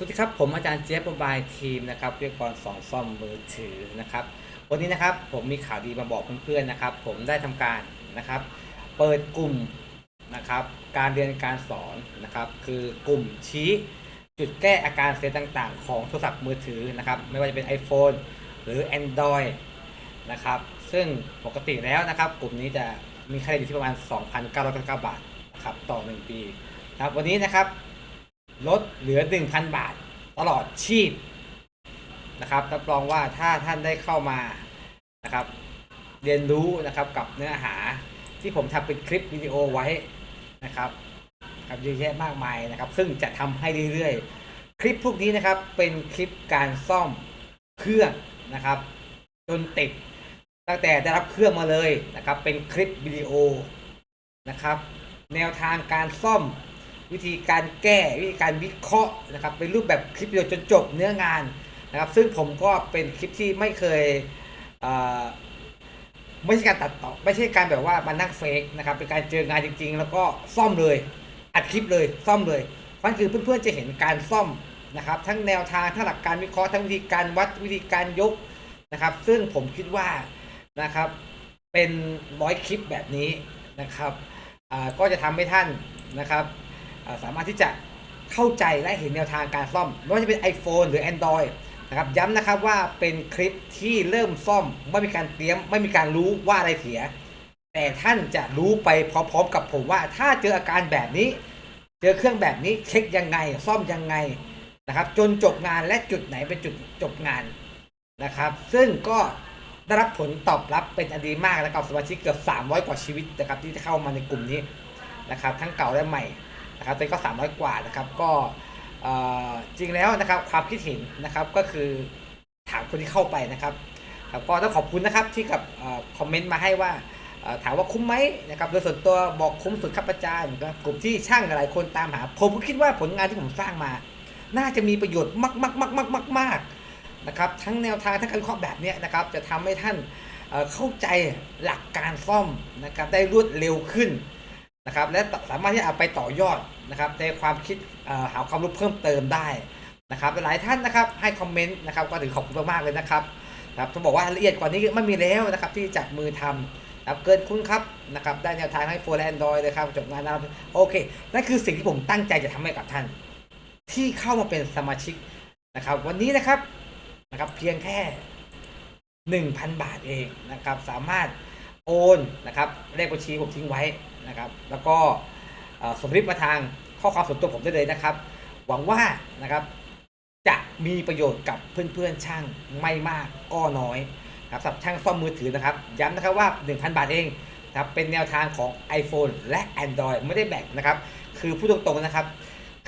สวัสดีครับผมอาจารย์เจี๊ยบบายทีมนะครับวิทยกรสอนซ่อมมือถือนะครับ วันนี้นะครับผมมีข่าวดีมาบอกเพื่อนๆนะครับ ผมได้ทำการนะครับ เปิดกลุ่มนะครับ การเรียนการสอนนะครับ คือกลุ่มชี้จุดแก้อาการเสียต่างๆ ของโทรศัพท์มือถือนะครับ ไม่ว่าจะเป็น iPhone หรือ Android นะครับ ซึ่งปกติแล้วนะครับ กลุ่มนี้จะมีค่าเรียนอยู่ที่ประมาณ 2,999 บาทนะครับต่อ 1 ปีนะครับวันนี้นะครับ ลดเหลือ 1,000 บาท ตลอดชีพนะครับรับรองว่าถ้าท่านได้เข้ามานะครับ เรียนรู้นะครับกับเนื้อหาที่ผมทำเป็นคลิปวิดีโอไว้นะครับครับเยอะแยะมากมายนะครับ ซึ่งจะทำให้เรื่อยๆ คลิปพวกนี้นะครับเป็นคลิปการซ่อมเครื่องนะครับ จนติดตั้งแต่ได้รับเครื่องมาเลยนะครับ เป็นคลิปวิดีโอนะครับ แนวทางการซ่อม วิธีการแก้วิธีการวิเคราะห์นะครับเป็นรูปแบบคลิปวิดีโอจนจบเนื้องานนะครับซึ่งผมก็เป็นคลิปที่ไม่เคยเไม่ใช่การตัดต่อไม่ใช่การแบบว่ามานั่งเฟกนะครับเป็นการเจองานจริง ๆ แล้วก็ซ่อมเลยอัดคลิปเลยซ่อมเลยนั่นคือเพื่อนๆจะเห็นการซ่อมนะครับทั้งแนวทางทั้งหลักการวิเคราะห์ทั้งวิธีการวัดวิธีการยกนะครับ ซึ่งผมคิดว่านะครับเป็นร้อยคลิปแบบนี้นะครับก็จะทำให้ท่านนะครับ สามารถที่จะเข้าใจและเห็นแนวทางการซ่อม ไม่ว่าจะเป็น iPhone หรือ Android นะครับย้ำนะครับว่าเป็นคลิปที่เริ่มซ่อม ไม่มีการเตรียม ไม่มีการรู้ว่าอะไรเสีย แต่ท่านจะรู้ไปพร้อมๆกับผมว่า ถ้าเจออาการแบบนี้ เจอเครื่องแบบนี้เช็คยังไง ซ่อมยังไงนะครับ จนจบงานและจุดไหนเป็นจุดจบงานนะครับ ซึ่งก็ได้รับผลตอบรับเป็นอันดีมากแล้วกับสมาชิกเกือบ 300 กว่าชีวิตนะครับที่จะเข้ามาในกลุ่มนี้นะครับ ทั้งเก่าและใหม่ นะครับตอนนี้ก็ 300 กว่านะครับก็จริงแล้วนะครับความคิดเห็นนะครับก็คือถามคนที่เข้าไปนะครับครับก็ต้องขอบคุณนะครับที่กับอคอมเมนต์มาให้ว่าถามว่าคุ้มไหมนะครับโดยส่วนตัวบอกคุ้มสุดครับอาจารย์นะครับกลุ่มที่ช่างหลายคนตามหา ผมก็คิดว่าผลงานที่ผมสร้างมา น่าจะมีประโยชน์มากมากมากมากมากมากนะครับทั้งแนวทางทั้งการวิเคราะห์แบบเนี้ยนะครับจะทำให้ท่านเอ่อเข้าใจหลักการซ่อมนะครับได้รวดเร็วขึ้น นะครับและสามารถที่จะเอาไปต่อยอดนะครับในความคิดหาความรู้เพิ่มเติมได้นะครับหลายท่านนะครับให้คอมเมนต์นะครับก็ถือขอบคุณมากๆเลยนะครับครับต้องบอกว่าละเอียดกว่านี้ไม่มีแล้วนะครับที่จับมือทำนะครับเกินคุ้นครับนะครับได้แนวทางให้โฟร์แอนดรอยเลยครับจบงานนะครับโอเคนั่นคือสิ่งที่ผมตั้งใจจะทำให้กับท่าน ที่เข้ามาเป็นสมาชิกนะครับ วันนี้นะครับนะครับเพียงแค่ 1,000 บาทเองนะครับ สามารถโอนนะครับเลขบัญชีผมทิ้งไว้ นะครับ แล้วก็ส่งคลิปมาทางข้อความส่วนตัวผมได้เลยนะครับ หวังว่านะครับจะมีประโยชน์กับเพื่อนๆช่างไม่มากก็น้อยครับสำหรับช่างซ่อมมือถือนะครับ ย้ำนะครับว่า 1,000 บาทเองครับเป็นแนวทางของ iPhone และ Android ไม่ได้แบ่งนะครับ คือพูดตรงๆนะครับ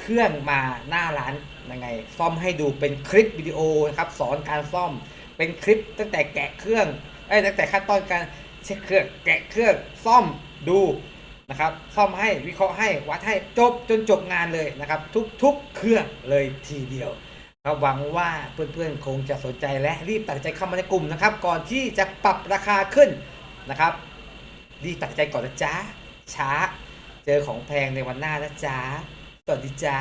เครื่องมาหน้าร้านยังไง ซ่อมให้ดูเป็นคลิปวิดีโอนะครับสอนการซ่อมเป็นคลิปตั้งแต่แกะเครื่องเอ้ตั้งแต่ขั้นตอนการเช็คเครื่องแกะเครื่องซ่อมดู นะครับซ่อมให้วิเคราะห์ให้วัดให้จบจนจบงานเลยนะครับ ทุกๆ เครื่องเลยทีเดียวครับหวังว่าเพื่อนๆ คงจะสนใจและรีบตัดใจเข้ามาในกลุ่มนะครับ ก่อนที่จะปรับราคาขึ้นนะครับรีบตัดใจก่อนนะจ๊ะช้า เจอของแพงในวันหน้านะจ๊ะสวัสดีจ้า